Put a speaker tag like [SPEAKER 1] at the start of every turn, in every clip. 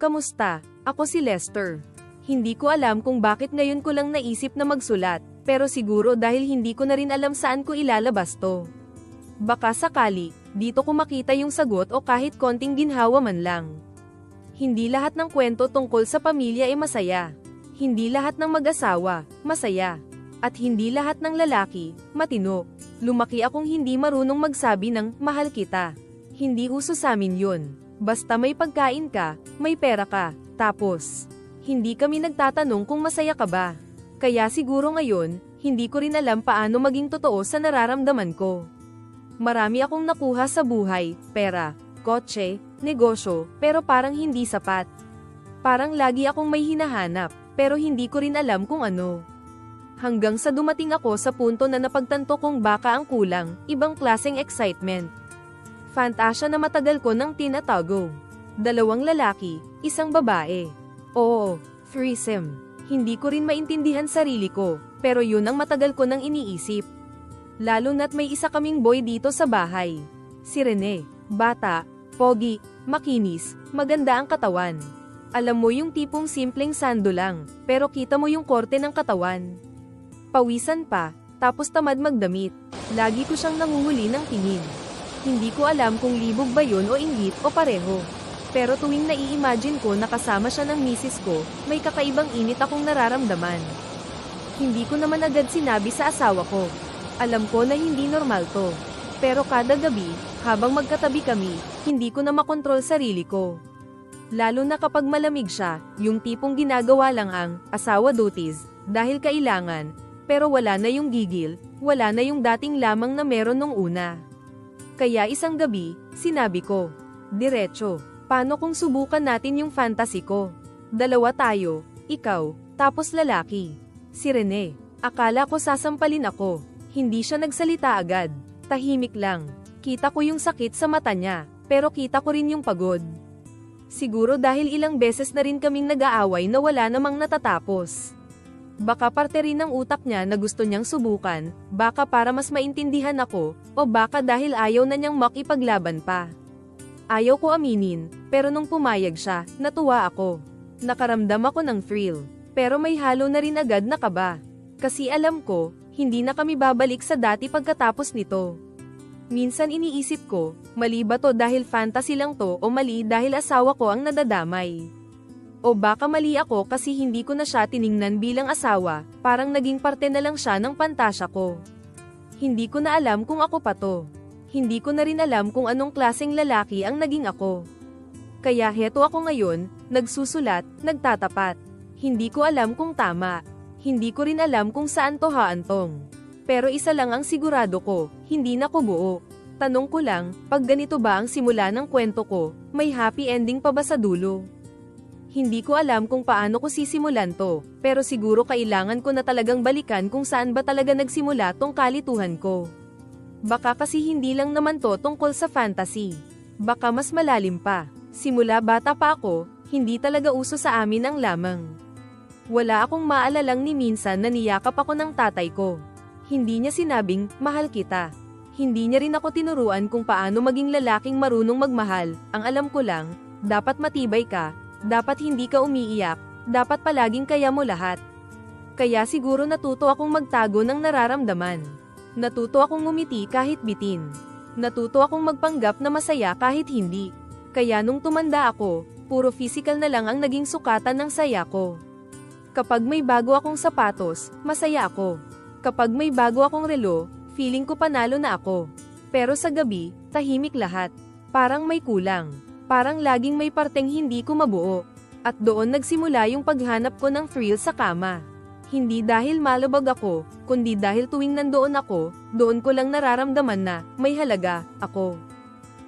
[SPEAKER 1] Kamusta? Ako si Lester. Hindi ko alam kung bakit ngayon ko lang naisip na magsulat, pero siguro dahil hindi ko na rin alam saan ko ilalabas to. Baka sakali, dito ko makita yung sagot o kahit konting ginhawa man lang. Hindi lahat ng kwento tungkol sa pamilya ay masaya. Hindi lahat ng mag-asawa, masaya. At hindi lahat ng lalaki, matino. Lumaki akong hindi marunong magsabi ng, mahal kita. Hindi uso sa amin yun. Basta may pagkain ka, may pera ka, tapos. Hindi kami nagtatanong kung masaya ka ba. Kaya siguro ngayon, hindi ko rin alam paano maging totoo sa nararamdaman ko. Marami akong nakuha sa buhay, pera, kotse, negosyo, pero parang hindi sapat. Parang lagi akong may hinahanap, pero hindi ko rin alam kung ano. Hanggang sa dumating ako sa punto na napagtanto kong baka ang kulang, ibang klaseng excitement. Fantasya na matagal ko nang tinatago. Dalawang lalaki, isang babae. Oo, threesome. Hindi ko rin maintindihan sarili ko, pero yun ang matagal ko nang iniisip. Lalo na't may isa kaming boy dito sa bahay. Si Rene, bata, pogi, makinis, maganda ang katawan. Alam mo yung tipong simpleng sando lang, pero kita mo yung korte ng katawan. Pawisan pa, tapos tamad magdamit. Lagi ko siyang nanguhuli ng tingin. Hindi ko alam kung libog ba yun o inggit o pareho. Pero tuwing nai-imagine ko na kasama siya ng misis ko, may kakaibang init akong nararamdaman. Hindi ko naman agad sinabi sa asawa ko. Alam ko na hindi normal to. Pero kada gabi, habang magkatabi kami, hindi ko na makontrol sarili ko. Lalo na kapag malamig siya, yung tipong ginagawa lang ang asawa duties, dahil kailangan, pero wala na yung gigil, wala na yung dating lamang na meron nung una. Kaya isang gabi, sinabi ko, Diretso, paano kung subukan natin yung fantasy ko? Dalawa tayo, ikaw, tapos lalaki. Si Rene, akala ko sasampalin ako, hindi siya nagsalita agad, tahimik lang. Kita ko yung sakit sa mata niya, pero kita ko rin yung pagod. Siguro dahil ilang beses na rin kaming nag-aaway na wala namang natatapos. Baka parte rin ng utak niya na gusto niyang subukan, baka para mas maintindihan ako, o baka dahil ayaw na niyang makipaglaban pa. Ayaw ko aminin, pero nung pumayag siya, natuwa ako. Nakaramdam ako ng thrill, pero may halo na rin agad na kaba. Kasi alam ko, hindi na kami babalik sa dati pagkatapos nito. Minsan iniisip ko, mali ba to dahil fantasy lang to o mali dahil asawa ko ang nadadamay. O baka mali ako kasi hindi ko na siya tiningnan bilang asawa, parang naging parte na lang siya ng pantasya ko. Hindi ko na alam kung ako pa to. Hindi ko na rin alam kung anong klaseng lalaki ang naging ako. Kaya heto ako ngayon, nagsusulat, nagtatapat. Hindi ko alam kung tama. Hindi ko rin alam kung saan to haantong. Pero isa lang ang sigurado ko, hindi na ko buo. Tanong ko lang, pag ganito ba ang simula ng kwento ko, may happy ending pa ba sa dulo? Hindi ko alam kung paano ko sisimulan to, pero siguro kailangan ko na talagang balikan kung saan ba talaga nagsimula tong kalituhan ko. Baka kasi hindi lang naman to tungkol sa fantasy. Baka mas malalim pa. Simula bata pa ako, hindi talaga uso sa amin ang lamang. Wala akong maalalang ni minsan na niyakap ako ng tatay ko. Hindi niya sinabing, mahal kita. Hindi niya rin ako tinuruan kung paano maging lalaking marunong magmahal. Ang alam ko lang, dapat matibay ka, dapat hindi ka umiiyak, dapat palaging kaya mo lahat. Kaya siguro natuto akong magtago ng nararamdaman. Natuto akong ngumiti kahit bitin. Natuto akong magpanggap na masaya kahit hindi. Kaya nung tumanda ako, puro physical na lang ang naging sukatan ng saya ko. Kapag may bago akong sapatos, masaya ako. Kapag may bago akong relo, feeling ko panalo na ako. Pero sa gabi, tahimik lahat. Parang may kulang. Parang laging may parteng hindi ko mabuo. At doon nagsimula yung paghanap ko ng thrill sa kama. Hindi dahil malabag ako, kundi dahil tuwing nandoon ako, doon ko lang nararamdaman na may halaga ako.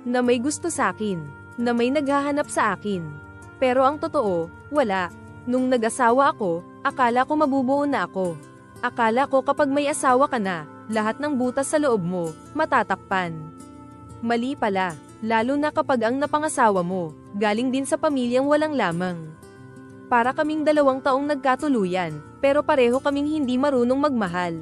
[SPEAKER 1] Na may gusto sa akin, na may naghahanap sa akin. Pero ang totoo, wala. Nung nag-asawa ako, akala ko mabubuo na ako. Akala ko kapag may asawa ka na, lahat ng butas sa loob mo, matatakpan. Mali pala, lalo na kapag ang napangasawa mo, galing din sa pamilyang walang lamang. Para kaming dalawang taong nagkatuluyan, pero pareho kaming hindi marunong magmahal.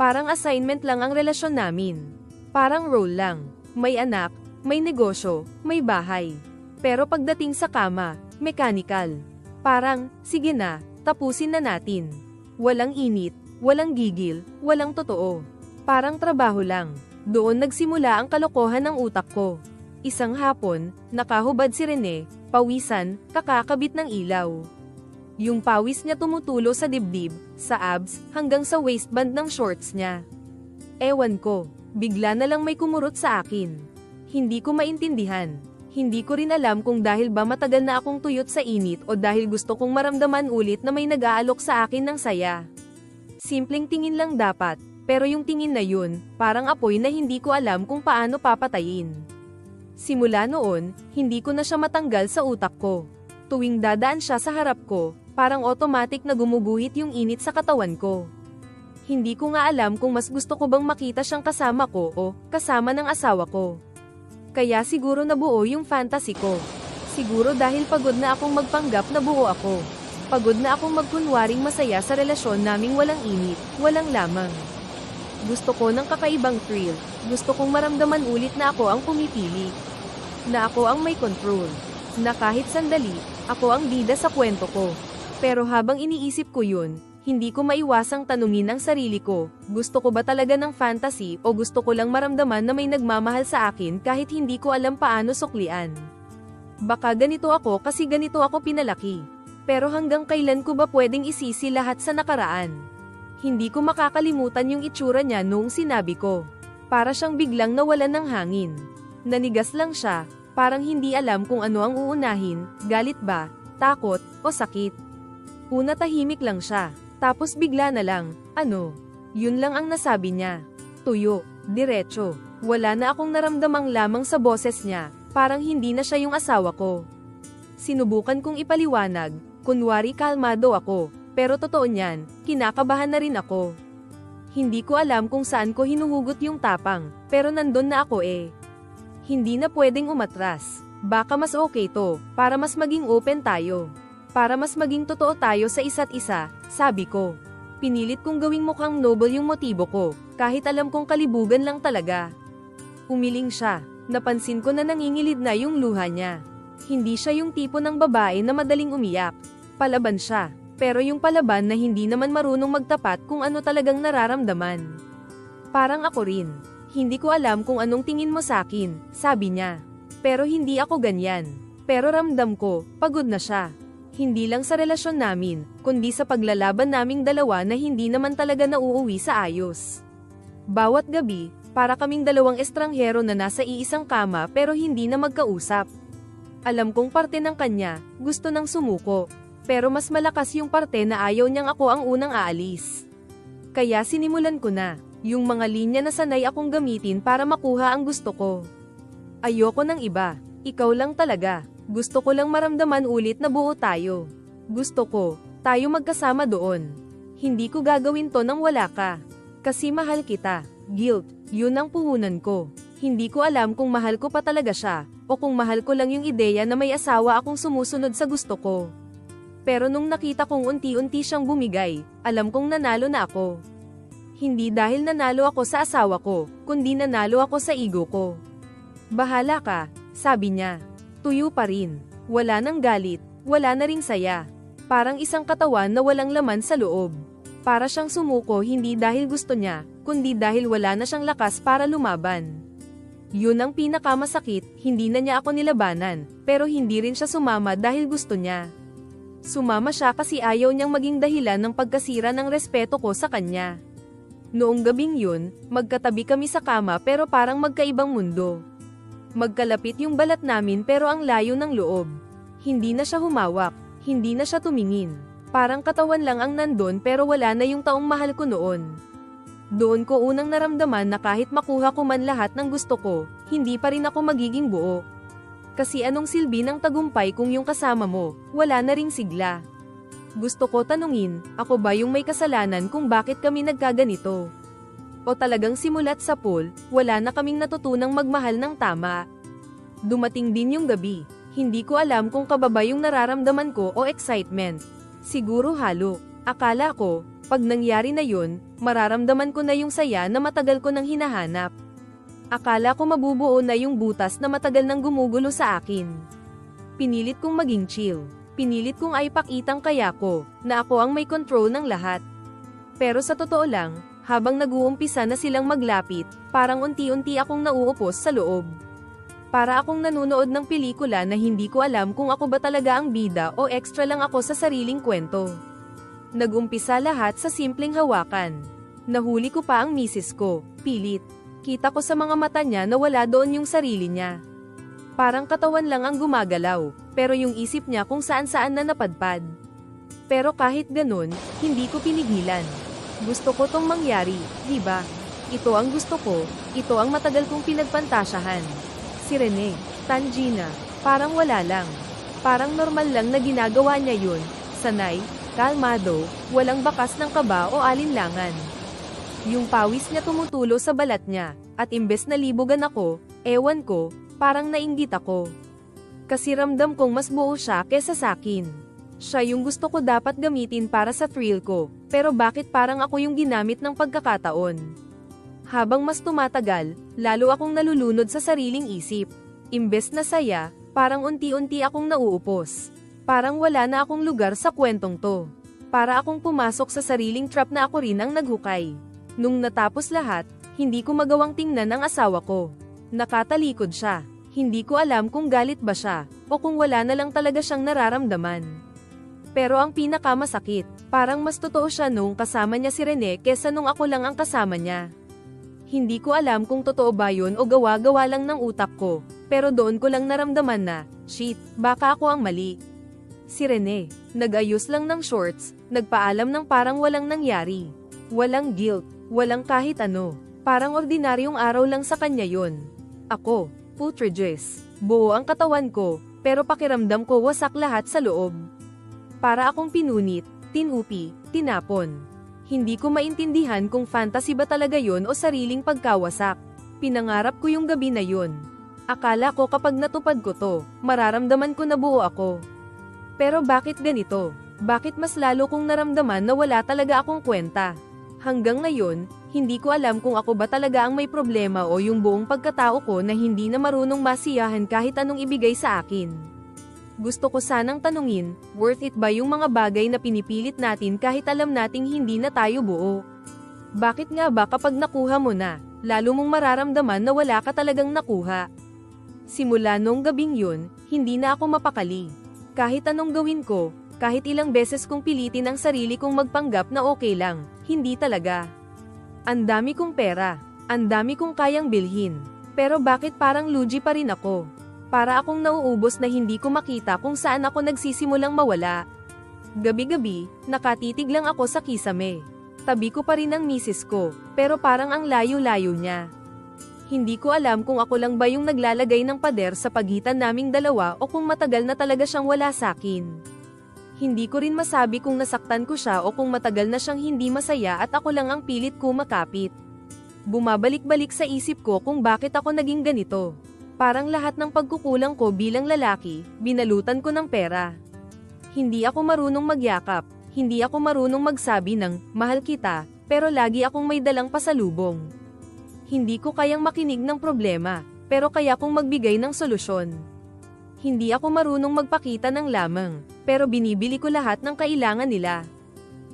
[SPEAKER 1] Parang assignment lang ang relasyon namin. Parang role lang. May anak, may negosyo, may bahay. Pero pagdating sa kama, Mechanical. Parang, sige na, tapusin na natin. Walang init, walang gigil, walang totoo. Parang trabaho lang. Doon nagsimula ang kalokohan ng utak ko. Isang hapon, nakahubad si Rene, pawisan, kakakabit ng ilaw. Yung pawis niya tumutulo sa dibdib, sa abs, hanggang sa waistband ng shorts niya. Ewan ko, bigla na lang may kumurot sa akin. Hindi ko maintindihan. Hindi ko rin alam kung dahil ba matagal na akong tuyot sa init o dahil gusto kong maramdaman ulit na may nag-aalok sa akin ng saya. Simpleng tingin lang dapat, pero yung tingin na yun, parang apoy na hindi ko alam kung paano papatayin. Simula noon, hindi ko na siya matanggal sa utak ko. Tuwing dadaan siya sa harap ko, parang automatic na gumuguhit yung init sa katawan ko. Hindi ko nga alam kung mas gusto ko bang makita siyang kasama ko o kasama ng asawa ko. Kaya siguro nabuo yung fantasy ko. Siguro dahil pagod na akong magpanggap na buo ako. Pagod na akong magkunwaring masaya sa relasyon naming walang init, walang lamang. Gusto ko ng kakaibang thrill, gusto kong maramdaman ulit na ako ang pumipili. Na ako ang may control. Na kahit sandali, ako ang bida sa kwento ko. Pero habang iniisip ko yun, hindi ko maiwasang tanungin ang sarili ko, gusto ko ba talaga ng fantasy o gusto ko lang maramdaman na may nagmamahal sa akin kahit hindi ko alam paano suklian. Baka ganito ako kasi ganito ako pinalaki. Pero hanggang kailan ko ba pwedeng isisi lahat sa nakaraan? Hindi ko makakalimutan yung itsura niya noong sinabi ko. Para siyang biglang nawalan ng hangin. Nanigas lang siya, parang hindi alam kung ano ang uunahin, galit ba, takot, o sakit. Una tahimik lang siya, tapos bigla na lang, ano, yun lang ang nasabi niya. Tuyo, diretso, wala na akong naramdamang lamang sa boses niya, parang hindi na siya yung asawa ko. Sinubukan kong ipaliwanag, kunwari kalmado ako, pero totoo niyan, kinakabahan na rin ako. Hindi ko alam kung saan ko hinuhugot yung tapang, pero nandun na ako eh. Hindi na pwedeng umatras. Baka mas okay to, para mas maging open tayo. Para mas maging totoo tayo sa isa't isa, sabi ko. Pinilit kong gawing mukhang noble yung motibo ko, kahit alam kong kalibugan lang talaga. Umiling siya, napansin ko na nangingilid na yung luha niya. Hindi siya yung tipo ng babae na madaling umiyak. Palaban siya, pero yung palaban na hindi naman marunong magtapat kung ano talagang nararamdaman. Parang ako rin. Hindi ko alam kung anong tingin mo sa akin, sabi niya. Pero hindi ako ganyan. Pero ramdam ko, pagod na siya. Hindi lang sa relasyon namin, kundi sa paglalaban naming dalawa na hindi naman talaga nauuwi sa ayos. Bawat gabi, para kaming dalawang estranghero na nasa iisang kama pero hindi na magkausap. Alam kong parte ng kanya, gusto nang sumuko. Pero mas malakas yung parte na ayaw niyang ako ang unang aalis. Kaya sinimulan ko na, yung mga linya na sanay akong gamitin para makuha ang gusto ko. Ayoko ng iba, ikaw lang talaga. Gusto ko lang maramdaman ulit na buo tayo. Gusto ko, tayo magkasama doon. Hindi ko gagawin to nang wala ka. Kasi mahal kita. Guilt, yun ang puhunan ko. Hindi ko alam kung mahal ko pa talaga siya, o kung mahal ko lang yung ideya na may asawa akong sumusunod sa gusto ko. Pero nung nakita kong unti-unti siyang bumigay, alam kong nanalo na ako. Hindi dahil nanalo ako sa asawa ko, kundi nanalo ako sa ego ko. Bahala ka, sabi niya. Tuyo pa rin. Wala nang galit, wala na ring saya. Parang isang katawan na walang laman sa loob. Para siyang sumuko hindi dahil gusto niya, kundi dahil wala na siyang lakas para lumaban. Yun ang pinakamasakit, hindi na niya ako nilabanan, pero hindi rin siya sumama dahil gusto niya. Sumama siya kasi ayaw niyang maging dahilan ng pagkasira ng respeto ko sa kanya. Noong gabing yun, magkatabi kami sa kama pero parang magkaibang mundo. Magkalapit yung balat namin pero ang layo ng loob. Hindi na siya humawak, hindi na siya tumingin. Parang katawan lang ang nandun pero wala na yung taong mahal ko noon. Doon ko unang naramdaman na kahit makuha ko man lahat ng gusto ko, hindi pa rin ako magiging buo. Kasi anong silbi ng tagumpay kung yung kasama mo, wala na ring sigla. Gusto ko tanungin, ako ba yung may kasalanan kung bakit kami nagkaganito? o talagang simulat sa pool, wala na kaming natutunang magmahal ng tama. Dumating din yung gabi, hindi ko alam kung kababa yung nararamdaman ko o excitement. Siguro halo, akala ko, pag nangyari na yun, mararamdaman ko na yung saya na matagal ko nang hinahanap. Akala ko mabubuo na yung butas na matagal nang gumugulo sa akin. Pinilit kong maging chill. Pinilit kong ay pakitang kaya ko, na ako ang may control ng lahat. Pero sa totoo lang, habang nag-uumpisa na silang maglapit, parang unti-unti akong nauupos sa loob. Para akong nanonood ng pelikula na hindi ko alam kung ako ba talaga ang bida o extra lang ako sa sariling kwento. Nagumpisa lahat sa simpleng hawakan. Nahuli ko pa ang misis ko, pilit. Kita ko sa mga mata niya na wala doon yung sarili niya. Parang katawan lang ang gumagalaw, pero yung isip niya kung saan-saan na napadpad. Pero kahit ganun, hindi ko pinigilan. Gusto ko tong mangyari, di ba? Ito ang gusto ko, ito ang matagal kong pinagpantasyahan. Si Rene, Tangina, parang wala lang. Parang normal lang na ginagawa niya yun, sanay, kalmado, walang bakas ng kaba o alinlangan. Yung pawis niya tumutulo sa balat niya, at imbes na libugan ako, ewan ko, parang nainggit ako. Kasi ramdam kong mas buo siya kesa sakin. Siya yung gusto ko dapat gamitin para sa thrill ko, pero bakit parang ako yung ginamit ng pagkakataon? Habang mas tumatagal, lalo akong nalulunod sa sariling isip. Imbes na saya, parang unti-unti akong nauupos. Parang wala na akong lugar sa kwentong to. Para akong pumasok sa sariling trap na ako rin ang naghukay. Nung natapos lahat, hindi ko magawang tingnan ang asawa ko. Nakatalikod siya. Hindi ko alam kung galit ba siya, o kung wala na lang talaga siyang nararamdaman. Pero ang pinakamasakit, parang mas totoo siya nung kasama niya si Rene kesa nung ako lang ang kasama niya. Hindi ko alam kung totoo ba yun o gawa-gawa lang ng utak ko, pero doon ko lang naramdaman na, shit, baka ako ang mali. Si Rene, nag-ayos lang ng shorts, nagpaalam ng parang walang nangyari. Walang guilt, walang kahit ano, parang ordinaryong araw lang sa kanya yon. Ako, putrages, buo ang katawan ko, pero pakiramdam ko wasak lahat sa loob. Para akong pinunit, tinupi, tinapon. Hindi ko maintindihan kung fantasy ba talaga yon o sariling pagkawasak. Pinangarap ko yung gabi na yon. Akala ko kapag natupad ko to, mararamdaman ko na buo ako. Pero bakit ganito? Bakit mas lalo kong naramdaman na wala talaga akong kwenta? Hanggang ngayon, hindi ko alam kung ako ba talaga ang may problema o yung buong pagkatao ko na hindi na marunong masiyahan kahit anong ibigay sa akin. Gusto ko sanang tanungin, worth it ba yung mga bagay na pinipilit natin kahit alam nating hindi na tayo buo? Bakit nga ba kapag nakuha mo na, lalo mong mararamdaman na wala ka talagang nakuha? Simula nung gabing yun, hindi na ako mapakali. Kahit anong gawin ko, kahit ilang beses kong pilitin ang sarili kong magpanggap na okay lang, hindi talaga. Ang dami kong pera, ang dami kong kayang bilhin, pero bakit parang lugi pa rin ako? Para akong nauubos na hindi ko makita kung saan ako nagsisimulang mawala. Gabi-gabi, nakatitig lang ako sa kisame. Tabi ko pa rin ang misis ko, pero parang ang layo-layo niya. Hindi ko alam kung ako lang ba yung naglalagay ng pader sa pagitan naming dalawa o kung matagal na talaga siyang wala sakin. Hindi ko rin masabi kung nasaktan ko siya o kung matagal na siyang hindi masaya at ako lang ang pilit ko makapit. Bumabalik-balik sa isip ko kung bakit ako naging ganito. Parang lahat ng pagkukulang ko bilang lalaki, binalutan ko ng pera. Hindi ako marunong magyakap, hindi ako marunong magsabi ng, mahal kita, pero lagi akong may dalang pasalubong. Hindi ko kayang makinig ng problema, pero kaya kong magbigay ng solusyon. Hindi ako marunong magpakita ng lamang, pero binibili ko lahat ng kailangan nila.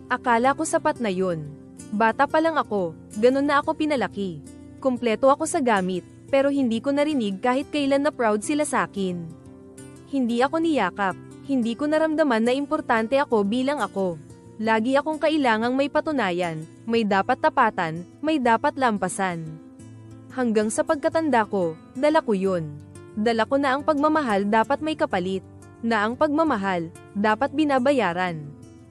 [SPEAKER 1] Akala ko sapat na yun. Bata pa lang ako, ganun na ako pinalaki. Kumpleto ako sa gamit, pero hindi ko narinig kahit kailan na proud sila sa akin. Hindi ako niyakap, hindi ko naramdaman na importante ako bilang ako. Lagi akong kailangang may patunayan, may dapat tapatan, may dapat lampasan. Hanggang sa pagkatanda ko, dala ko yun. Dala ko na ang pagmamahal dapat may kapalit, na ang pagmamahal, dapat binabayaran.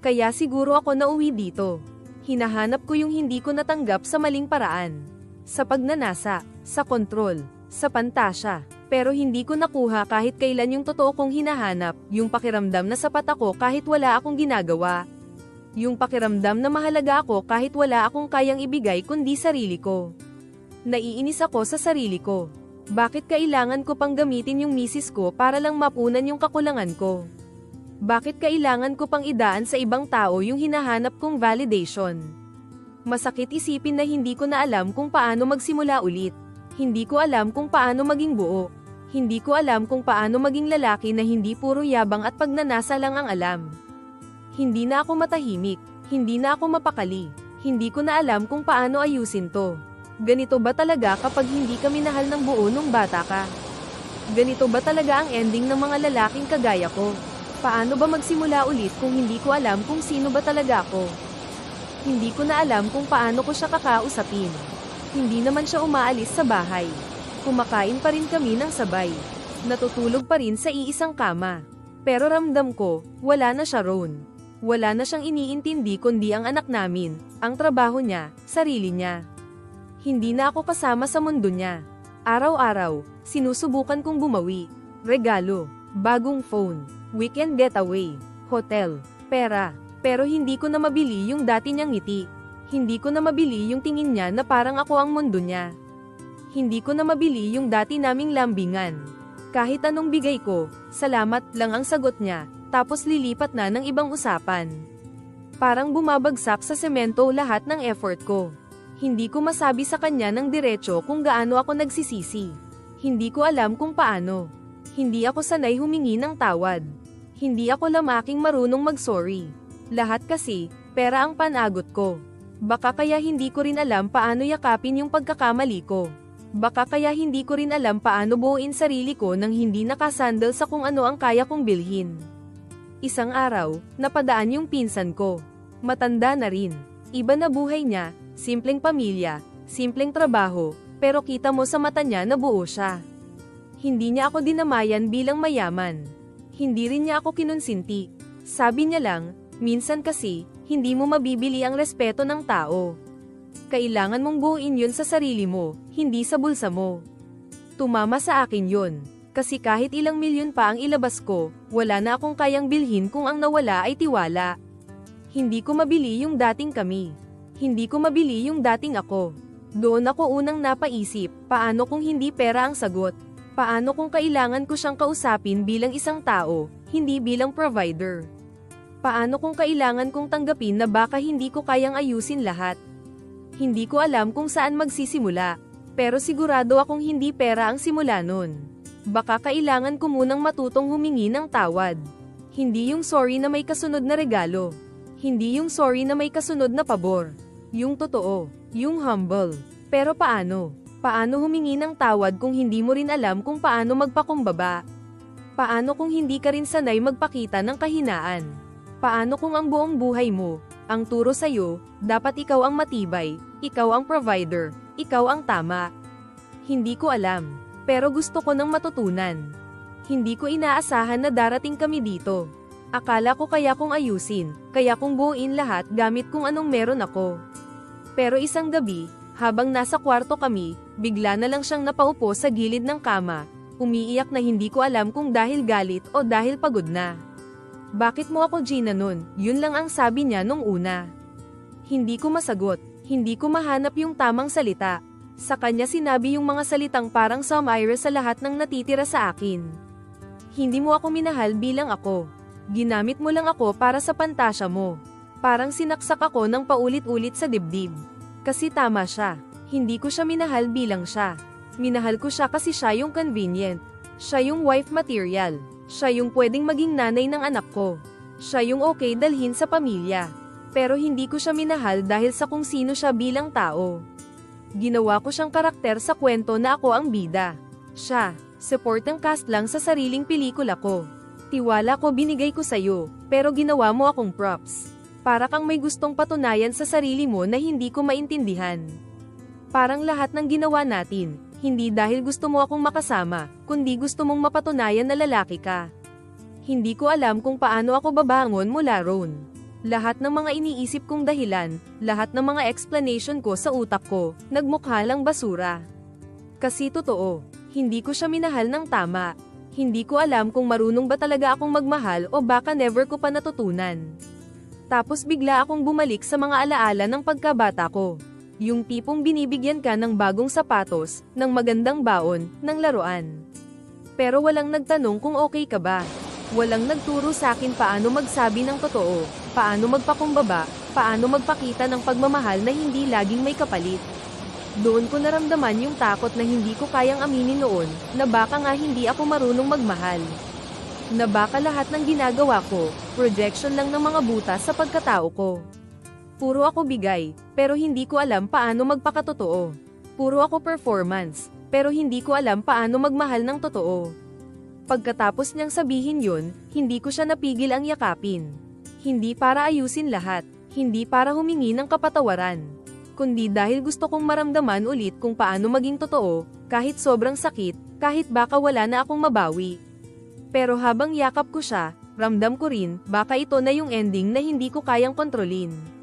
[SPEAKER 1] Kaya siguro ako nauwi dito. Hinahanap ko yung hindi ko natanggap sa maling paraan. Sa pagnanasa, sa kontrol, sa pantasya. Pero hindi ko nakuha kahit kailan yung totoo kong hinahanap, yung pakiramdam na sapat ako kahit wala akong ginagawa. Yung pakiramdam na mahalaga ako kahit wala akong kayang ibigay kundi sarili ko. Naiinis ako sa sarili ko. Bakit kailangan ko pang gamitin yung misis ko para lang mapunan yung kakulangan ko? Bakit kailangan ko pang idaan sa ibang tao yung hinahanap kong validation? Masakit isipin na hindi ko na alam kung paano magsimula ulit. Hindi ko alam kung paano maging buo. Hindi ko alam kung paano maging lalaki na hindi puro yabang at pagnanasa lang ang alam. Hindi na ako matahimik, hindi na ako mapakali, hindi ko na alam kung paano ayusin to. Ganito ba talaga kapag hindi ka minahal ng buo nung bata ka? Ganito ba talaga ang ending ng mga lalaking kagaya ko? Paano ba magsimula ulit kung hindi ko alam kung sino ba talaga ako? Hindi ko na alam kung paano ko siya kakausapin. Hindi naman siya umaalis sa bahay. Kumakain pa rin kami ng sabay. Natutulog pa rin sa iisang kama. Pero ramdam ko, wala na siya roon. Wala na siyang iniintindi kundi ang anak namin, ang trabaho niya, sarili niya. Hindi na ako kasama sa mundo niya. Araw-araw, sinusubukan kong bumawi. Regalo, bagong phone, weekend getaway, hotel, pera. Pero hindi ko na mabili yung dati niyang ngiti. Hindi ko na mabili yung tingin niya na parang ako ang mundo niya. Hindi ko na mabili yung dati naming lambingan. Kahit anong bigay ko, salamat lang ang sagot niya, tapos lilipat na ng ibang usapan. Parang bumabagsak sa semento lahat ng effort ko. Hindi ko masabi sa kanya ng diretso kung gaano ako nagsisisi. Hindi ko alam kung paano. Hindi ako sanay humingi ng tawad. Hindi ako lamaking marunong mag-sorry. Lahat kasi, pera ang panagot ko. Baka kaya hindi ko rin alam paano yakapin yung pagkakamali ko. Baka kaya hindi ko rin alam paano buuin sarili ko nang hindi nakasandal sa kung ano ang kaya kong bilhin. Isang araw, napadaan yung pinsan ko. Matanda na rin. Iba na buhay niya, simpleng pamilya, simpleng trabaho, pero kita mo sa mata niya na buo siya. Hindi niya ako dinamayan bilang mayaman. Hindi rin niya ako kinonsinti. Sabi niya lang, minsan kasi, hindi mo mabibili ang respeto ng tao. Kailangan mong buuin yun sa sarili mo, hindi sa bulsa mo. Tumama sa akin yun. Kasi kahit ilang milyon pa ang ilabas ko, wala na akong kayang bilhin kung ang nawala ay tiwala. Hindi ko mabili yung dating kami. Hindi ko mabili yung dating ako. Doon ako unang napaisip, paano kung hindi pera ang sagot? Paano kung kailangan ko siyang kausapin bilang isang tao, hindi bilang provider? Paano kung kailangan kong tanggapin na baka hindi ko kayang ayusin lahat? Hindi ko alam kung saan magsisimula, pero sigurado akong hindi pera ang simula nun. Baka kailangan ko munang matutong humingi ng tawad. Hindi yung sorry na may kasunod na regalo. Hindi yung sorry na may kasunod na pabor. Yung totoo, yung humble. Pero paano? Paano humingi ng tawad kung hindi mo rin alam kung paano magpakumbaba? Paano kung hindi ka rin sanay magpakita ng kahinaan? Paano kung ang buong buhay mo, ang turo sa'yo, dapat ikaw ang matibay, ikaw ang provider, ikaw ang tama? Hindi ko alam, pero gusto ko nang matutunan. Hindi ko inaasahan na darating kami dito. Akala ko kaya kong ayusin, kaya kong buuin lahat gamit kung anong meron ako. Pero isang gabi, habang nasa kwarto kami, bigla na lang siyang napaupo sa gilid ng kama, umiiyak na hindi ko alam kung dahil galit o dahil pagod na. Bakit mo ako Gina nun? Yun lang ang sabi niya nung una. Hindi ko masagot, hindi ko mahanap yung tamang salita. Sa kanya sinabi yung mga salitang parang Samira sa lahat ng natitira sa akin. Hindi mo ako minahal bilang ako. Ginamit mo lang ako para sa pantasya mo. Parang sinaksak ako ng paulit-ulit sa dibdib. Kasi tama siya. Hindi ko siya minahal bilang siya. Minahal ko siya kasi siya yung convenient. Siya yung wife material. Siya yung pwedeng maging nanay ng anak ko. Siya yung okay dalhin sa pamilya. Pero hindi ko siya minahal dahil sa kung sino siya bilang tao. Ginawa ko siyang karakter sa kwento na ako ang bida. Siya, support ng cast lang sa sariling pelikula ko. Tiwala ko binigay ko sa'yo, pero ginawa mo akong props. Para kang may gustong patunayan sa sarili mo na hindi ko maintindihan. Parang lahat ng ginawa natin, hindi dahil gusto mo akong makasama, kundi gusto mong mapatunayan na lalaki ka. Hindi ko alam kung paano ako babangon mula roon. Lahat ng mga iniisip kong dahilan, lahat ng mga explanation ko sa utak ko, nagmukha lang basura. Kasi totoo, hindi ko siya minahal ng tama. Hindi ko alam kung marunong ba talaga akong magmahal o baka never ko pa natutunan. Tapos bigla akong bumalik sa mga alaala ng pagkabata ko. Yung tipong binibigyan ka ng bagong sapatos, ng magandang baon, ng laruan. Pero walang nagtanong kung okay ka ba. Walang nagturo sa akin paano magsabi ng totoo, paano magpakumbaba, paano magpakita ng pagmamahal na hindi laging may kapalit. Doon ko naramdaman yung takot na hindi ko kayang aminin noon, na baka nga hindi ako marunong magmahal. Na baka lahat ng ginagawa ko, projection lang ng mga butas sa pagkatao ko. Puro ako bigay, pero hindi ko alam paano magpakatotoo. Puro ako performance, pero hindi ko alam paano magmahal ng totoo. Pagkatapos niyang sabihin yun, hindi ko siya napigil ang yakapin. Hindi para ayusin lahat, hindi para humingi ng kapatawaran. Kundi dahil gusto kong maramdaman ulit kung paano maging totoo, kahit sobrang sakit, kahit baka wala na akong mabawi. Pero habang yakap ko siya, ramdam ko rin, baka ito na yung ending na hindi ko kayang kontrolin.